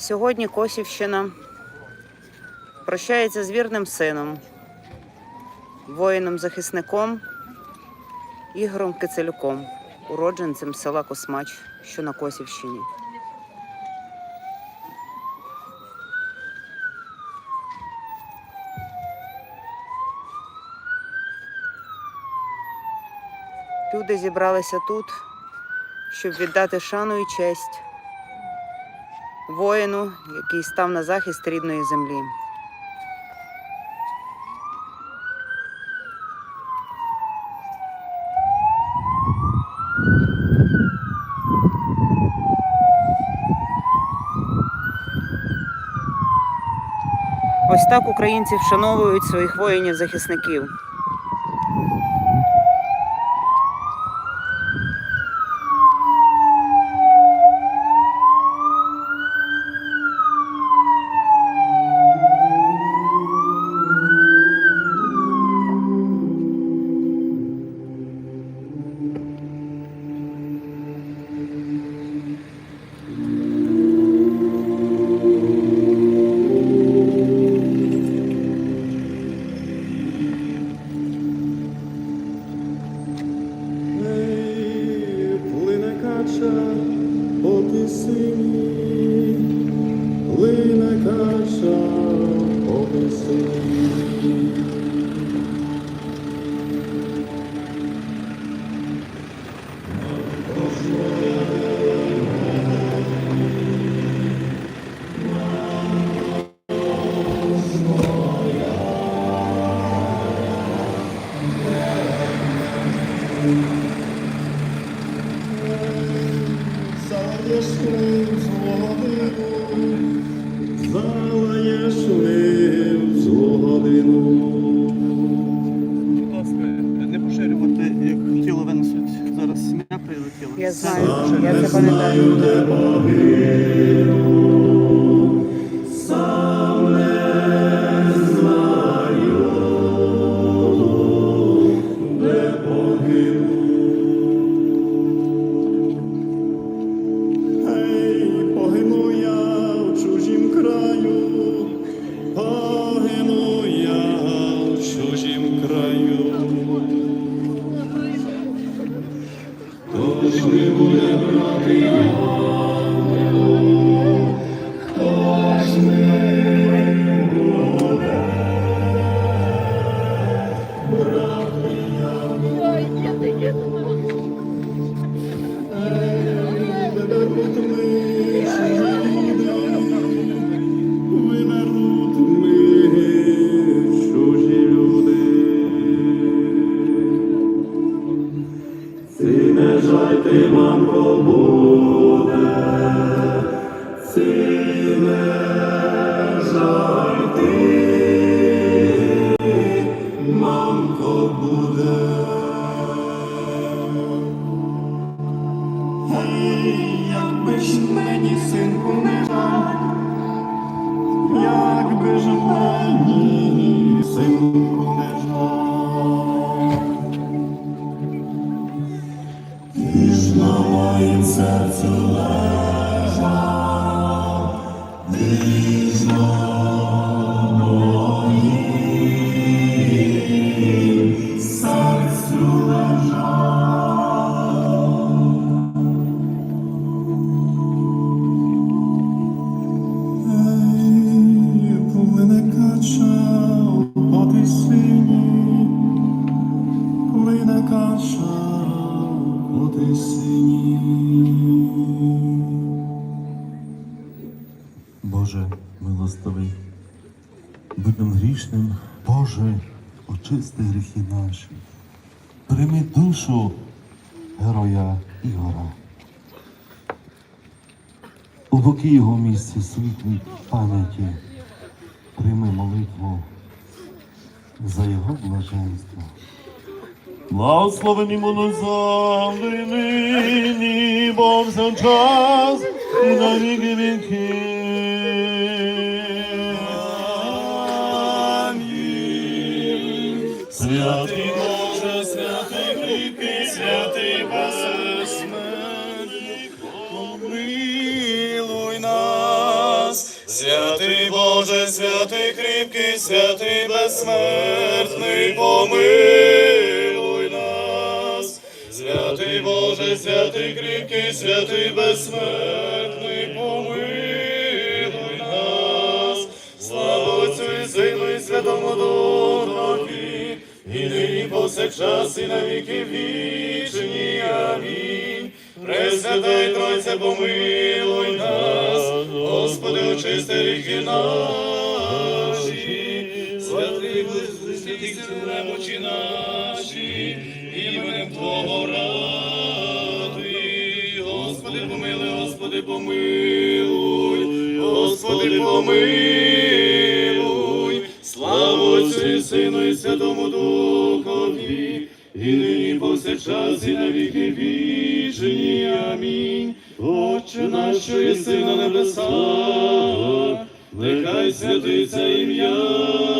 Сьогодні Косівщина прощається з вірним сином, воїном-захисником Ігором Кицелюком, уродженцем села Космач, що на Косівщині. Люди зібралися тут, щоб віддати шану і честь воїну, який став на захист рідної землі. Ось так українці вшановують своїх воїнів-захисників. vencer. ти мамко буде, ціле жальти. світлій пам'яті прийми молитву за його блаженство. Благословені монозавни, нині, бо за час і на віки віки. Святий святий безсмертний, помилуй нас. Святий Боже, святий кріпкий, святий безсмертний, помилуй нас. Слава Отцю і Сину і Святому Духові, і нині повсякчас і на віки вічні. Амінь. Пресвятай Тройце, помилуй нас, Господи, очисти гріхи наші, немочі наші, іменем Твого ради, Господи, помилуй, Господи, помилуй, Господи, помилуй, слава Отцю Сину і Святому Духові, і нині повсякчас і на віки вічні. Амінь. Отче наш, що єси на небесах, нехай святиться ім'я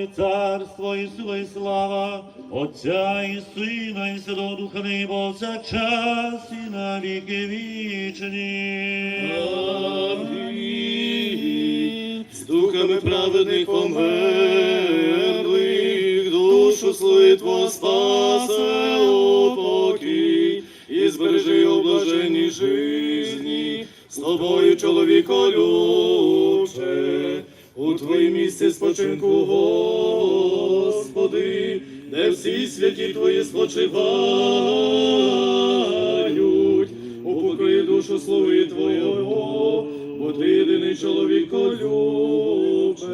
Твоє царство і сила і слава, Отця і Сина і Святого Духа нині повсякчас і на віки вічні. Амінь. З духами праведних померлих, душу свою Твого спасе упокій, і збережи у блаженній жизні, з тобою, чоловіко у Твоїм місці спочинку, Господи, де всі святі Твої спочивають, упокої душу слуги Твого, бо ти єдиний чоловік любче.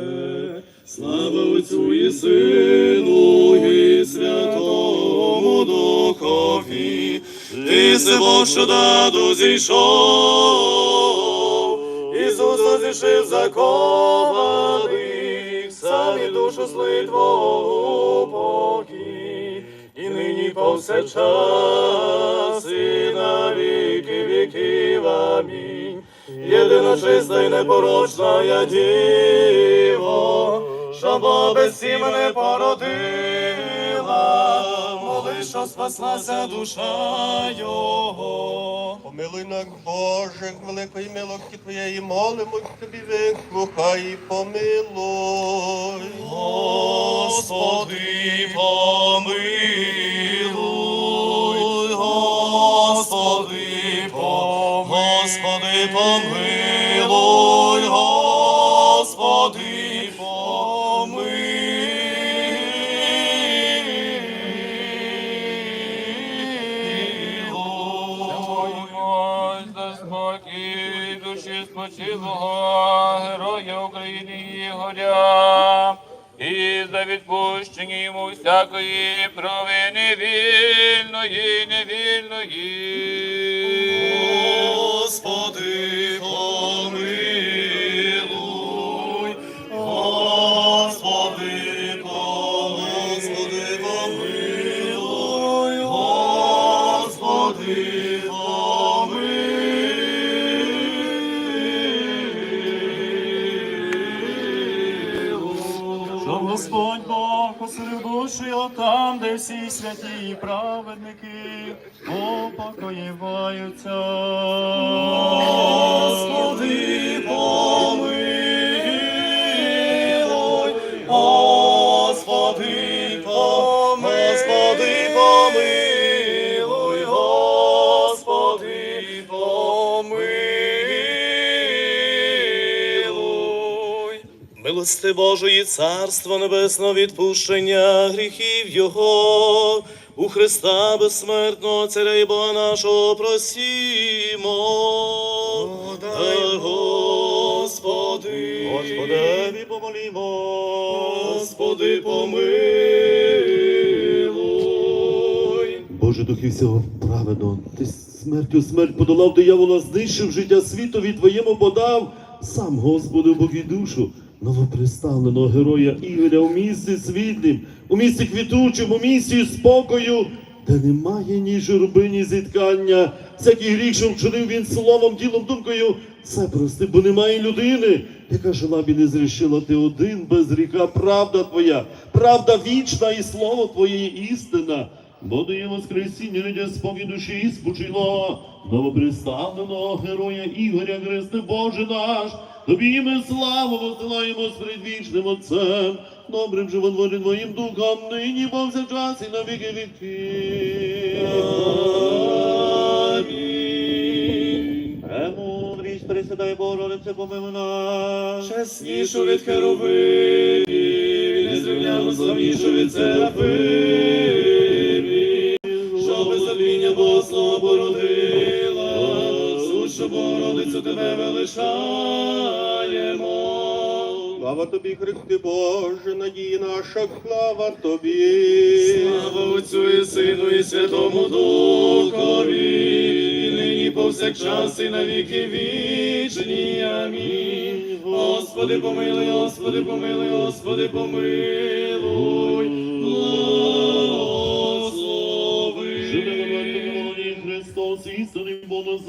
Слава Отцю і Сину і Святому Духові, ти сего щодаду зійшов, Ісус зішив закованих, повсякчас, і на віки віків. Амінь. Єдина чиста і непорочна я діво, що Бога без сімени породила, моли, що спаслася душа Його. Помилуй нас, Боже, великої милості Твоєї, молимо тобі, вислухай і помилуй. Господи, помилуй, Господи, помилуй, Господи, помилуй. спокій душі спочилого героя України Ігоря, і за відпущення йому всякої провини вільної, невільної. Господи, Господи, Господи, помилуй, Господи, помилуй. Щоб Господь Бог поселив душі там, де всі святі і праведники упокоїваються. Господи, помилуй, Господи, помилуй, Господи, помилуй, Господи, помилуй. Милости Божої, Царство Небесного, відпущення гріхів Його, у Христа безсмертного Царя і Бога нашого просімо. Дай, Господи, Господеві помолімо. Господи, помилуй. Боже духи всього праведного, ти Смертю смерть подолав диявола, знищив життя світові твоєму подав. Сам Господу Бог і душу новоприставленого героя Ігоря у місці світлім, у місці квітучим, у місці спокою, де немає ні журби, ні зіткання. Всякий гріх, що вчинив він словом, ділом, думкою, все прости, бо немає людини, яка жила б і не зрішила ти один без гріха. Правда твоя, правда вічна і слово твоє істина. Дає воскресіння людям спокій душі і спочила, новоприставленого героя Ігоря Христи Боже наш, тобі ми славу посилаємо з предвічним Отцем, добрим животворим Твоїм Духом, нині повсякчас і на віки віки. Амінь. Премудрість, пресвятай Богородице, помилуй нас. Чеснішу від херовимів, і незрівняно славнішу від серафимів, тебе. Слава тобі, Христи Боже, надія наша, слава тобі. Слава Отцю і Сину і Святому Духові, і нині повсякчас і на віки вічні. Амінь. Господи, помилуй, Господи, помилуй, Господи, помилуй,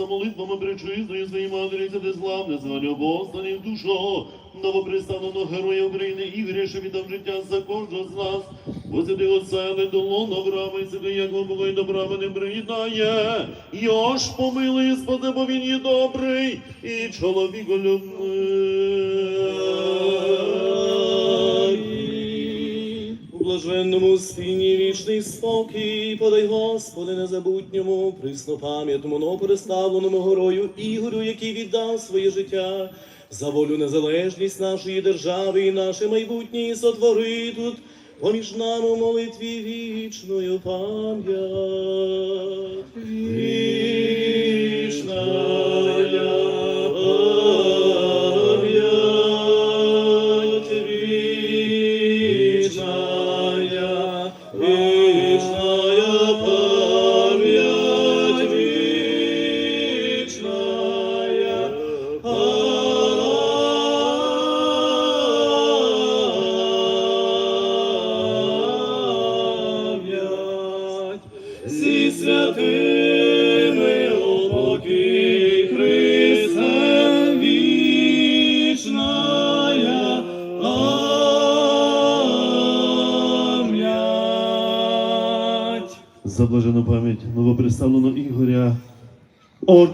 молитвами причистої своїй матері, це ти славне звання в душу, новоприставленого героя України Ігоря, що віддав життя за кожного з нас. Посиди оселе долон Авраама, сиди, як було й добра не приєднає. Йош помилуй, Господи, бо він є добрий, і чоловік блаженному стіні вічний спокій, подай Господи незабутньому, приснопам'ятному, новопереставленому горою Ігорю, який віддав своє життя за волю незалежність нашої держави і наше майбутнє, сотвори тут поміж нами молитві вічною пам'ять. Вічна Yeah.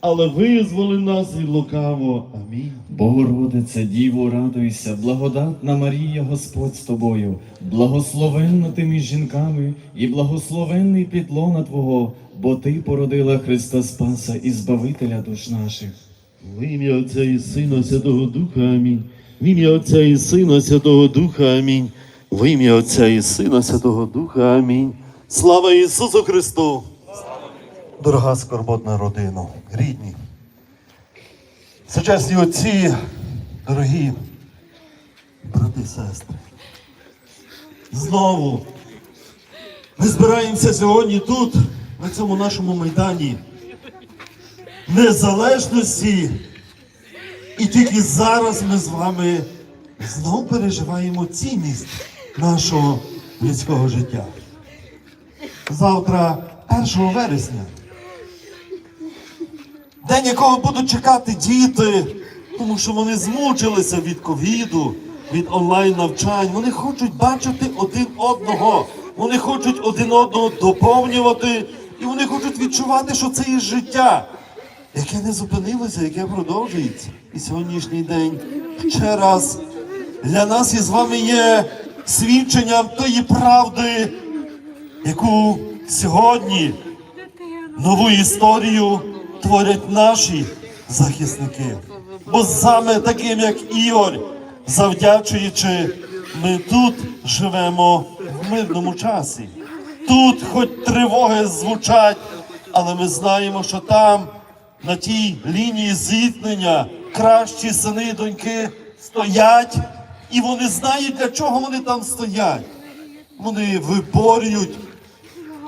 але визволи нас від лукавого. Амінь. Богородице, Діво, радуйся, благодатна Марія, Господь з тобою, благословенна ти між жінками, і благословенний підлона Твого, бо Ти породила Христа Спаса і Збавителя душ наших. В ім'я Отця і Сина Святого Духа Амінь. В ім'я Отця і Сина Святого Духа Амінь. В ім'я Отця і Сина Святого Духа Амінь. Слава Ісусу Христу! Дорога скорботна родина, рідні, сучасні отці, дорогі брати і сестри. Знову ми збираємося сьогодні тут, на цьому нашому майдані незалежності. І тільки зараз ми з вами знову переживаємо цінність нашого людського життя. Завтра, 1 вересня, День, якого будуть чекати діти, тому що вони змучилися від ковіду, від онлайн навчань. Вони хочуть бачити один одного, вони хочуть один одного доповнювати, і вони хочуть відчувати, що це є життя, яке не зупинилося, яке продовжується. І сьогоднішній день ще раз для нас із вами є свідченням тої правди, яку сьогодні нову історію творять наші захисники. Бо саме таким, як Ігор, завдячуючи, ми тут живемо в мирному часі. Тут хоч тривоги звучать, але ми знаємо, що там, на тій лінії зіткнення, кращі сини і доньки стоять, і вони знають, для чого вони там стоять. Вони виборюють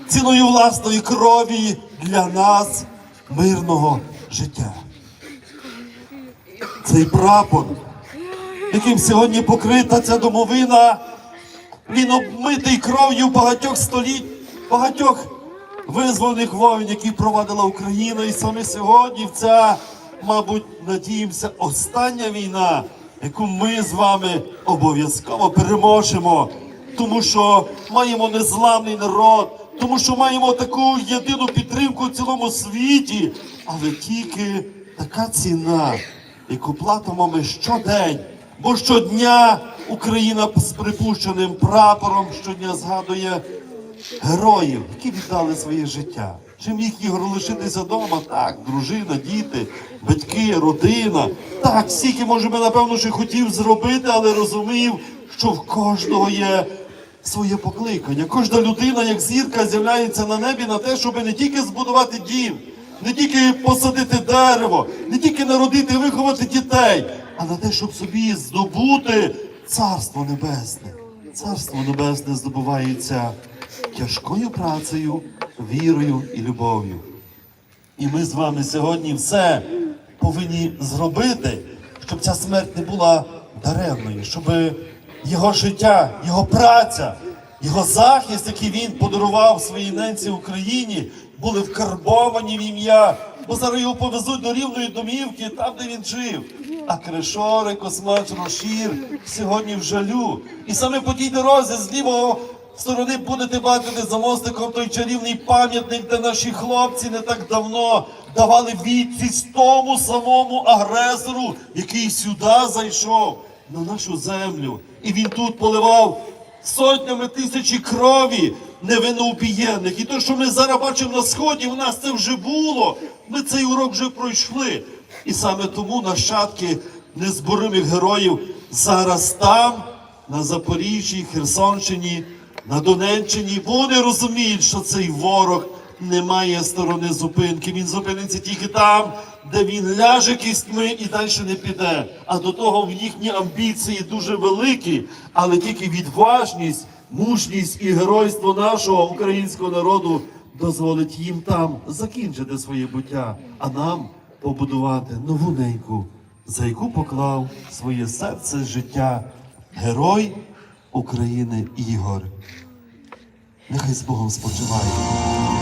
ціною власної крові для нас мирного життя. Цей прапор, яким сьогодні покрита ця домовина, він обмитий кров'ю багатьох століть, багатьох визвольних воїн, які провадила Україна. І саме сьогодні ця, мабуть, надіємося, остання війна, яку ми з вами обов'язково переможемо, тому що маємо незламний народ, тому що маємо таку єдину підтримку в цілому світі, але тільки така ціна, яку платимо ми щодень. Бо щодня Україна з припущеним прапором щодня згадує героїв, які віддали своє життя. Чи міг Ігор лишитися вдома? Так, дружина, діти, батьки, родина. Так, стільки, може, би, напевно, що хотів зробити, але розумів, що в кожного є своє покликання. Кожна людина, як зірка, з'являється на небі на те, щоб не тільки збудувати дім, не тільки посадити дерево, не тільки народити виховати дітей, а на те, щоб собі здобути царство небесне. Царство небесне здобувається тяжкою працею, вірою і любов'ю. І ми з вами сьогодні все повинні зробити, щоб ця смерть не була даремною, щоб його життя, його праця, його захист, який він подарував своїй ненці Україні, були вкарбовані в ім'я. Бо зараз його повезуть до рівної домівки, там, де він жив. А Кришори, Космач, Рошір сьогодні в жалю. І саме по тій дорозі з лівого сторони будете бачити за мостиком той чарівний пам'ятник, де наші хлопці не так давно давали відсіч тому самому агресору, який сюди зайшов на нашу землю. І він тут поливав сотнями тисячі крові невинно убієнних. І те, що ми зараз бачимо на сході, у нас це вже було. Ми цей урок вже пройшли. І саме тому нащадки незборимих героїв зараз там, на Запоріжжі, Херсонщині, на Донеччині, вони розуміють, що цей ворог не має сторони зупинки. Він зупиниться тільки там, де він ляже кістьми і далі не піде. А до того в їхні амбіції дуже великі, але тільки відважність, мужність і геройство нашого українського народу дозволить їм там закінчити своє буття, а нам побудувати нову неньку, за яку поклав своє серце життя герой України Ігор. Нехай з Богом спочиває.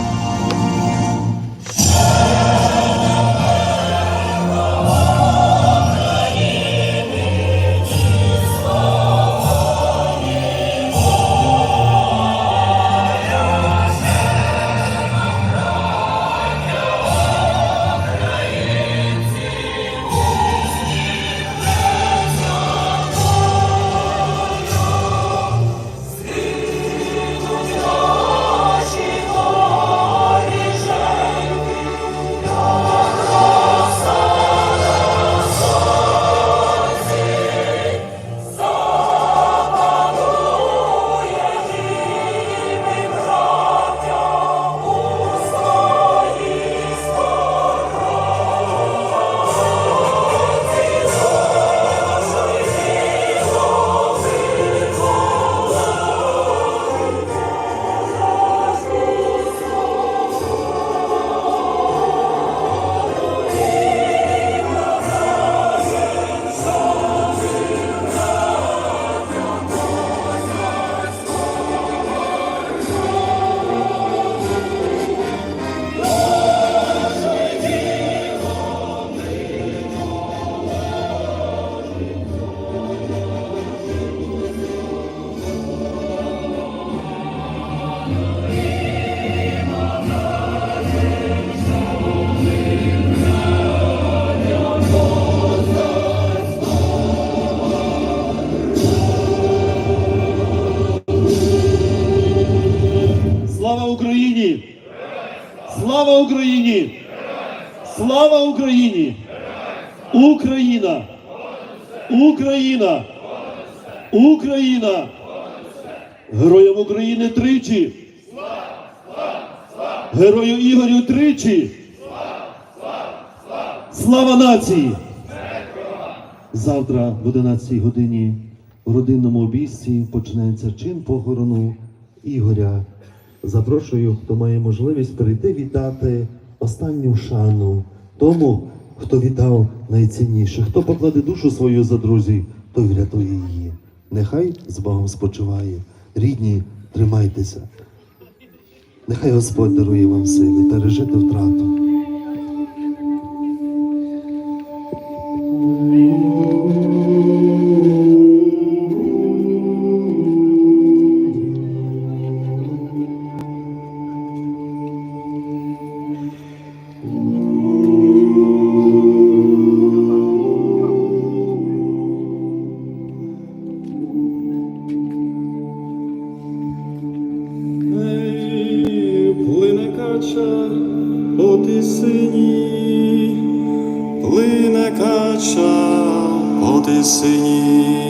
Україна! Героям України тричі. Герою Ігорю тричі. Слава нації! Завтра в 11 годині в родинному обійсті почнеться чин похорону Ігоря. Запрошую, хто має можливість прийти вітати останню шану тому, хто вітав найцінніше. Хто покладе душу свою за друзів, той врятує її. Нехай з Богом спочиває. Рідні, тримайтеся. Нехай Господь дарує вам сили пережити втрату. По тисині, плине кача по тисині.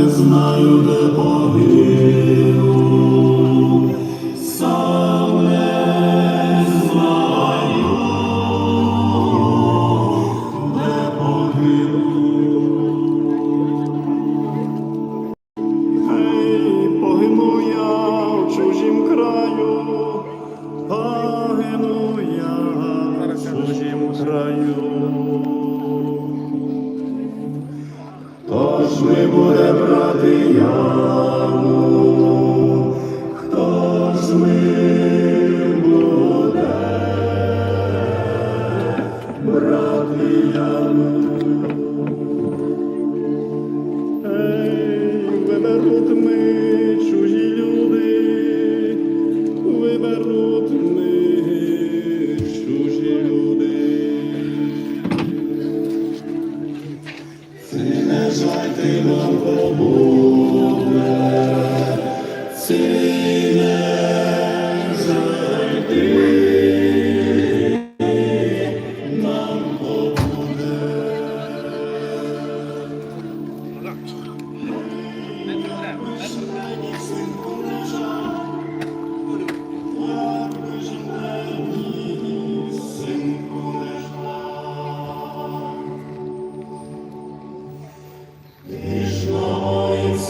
Не знаю, де погину,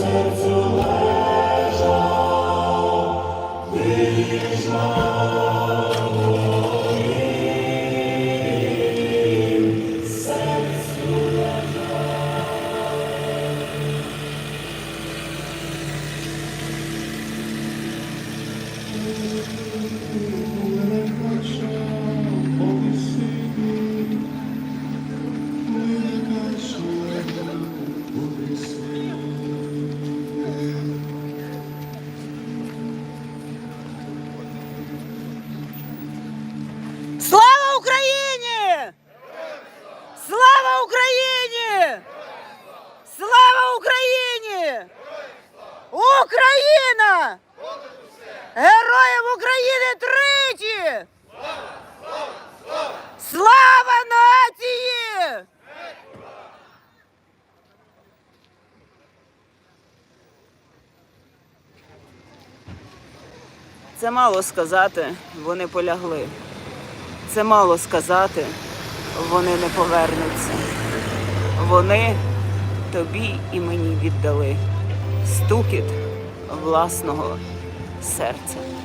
Слава України тричі! Слава нації! Це мало сказати, вони полягли. Це мало сказати, вони не повернуться. Вони тобі і мені віддали стукіт власного серця.